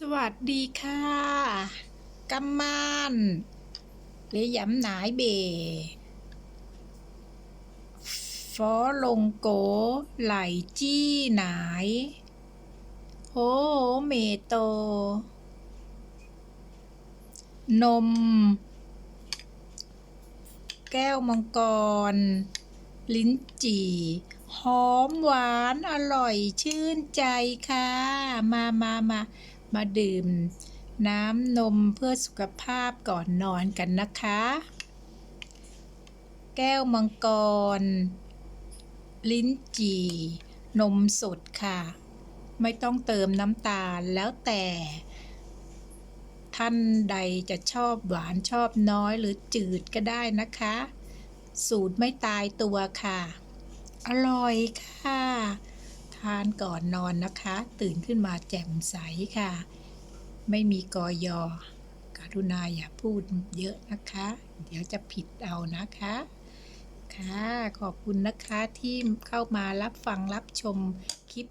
สวัสดีค่ะกำมันหรือยำหนายเบฟอลงโก ไหลจี้หนายโฮเมโต นม แก้วมังกร ลิ้นจี่หอมหวานอร่อยชื่นใจค่ะ มามามา มาดื่ม น้ำนมเพื่อสุขภาพก่อนนอนกันนะคะ แก้วมังกร ลิ้นจี่ นมสดค่ะ ไม่ต้องเติมน้ำตาลแล้วแต่ ท่านใดจะชอบหวานชอบน้อยหรือจืดก็ได้นะคะ สูตรไม่ตายตัวค่ะ อร่อยค่ะานก่อนนอนนะคะ ตื่นขึ้นมาแจ่มใสค่ะ ไม่มีกอยอกรุณาอย่าพูดเยอะนะคะ เดี๋ยวจะผิดเอานะคะ ค่ะ ขอบคุณนะคะที่เข้ามารับฟังรับชมคลิป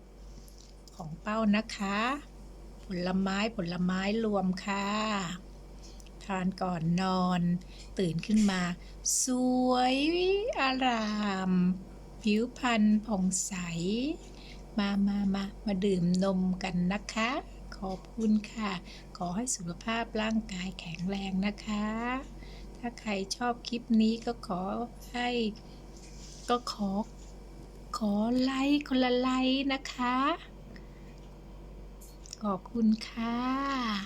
ของเป้านะคะ ผลไม้ผลไม้รวมค่ะ ทานก่อนนอน ตื่นขึ้นมา สวยอาราม ผิวพรรณผ่องใส มามามามาดื่มนมกันนะคะ ขอบคุณค่ะ ขอให้สุขภาพร่างกายแข็งแรงนะคะ ถ้าใครชอบคลิปนี้ก็ขอให้ก็ขอ ขอไลค์คนละไลค์นะคะ ขอบคุณค่ะ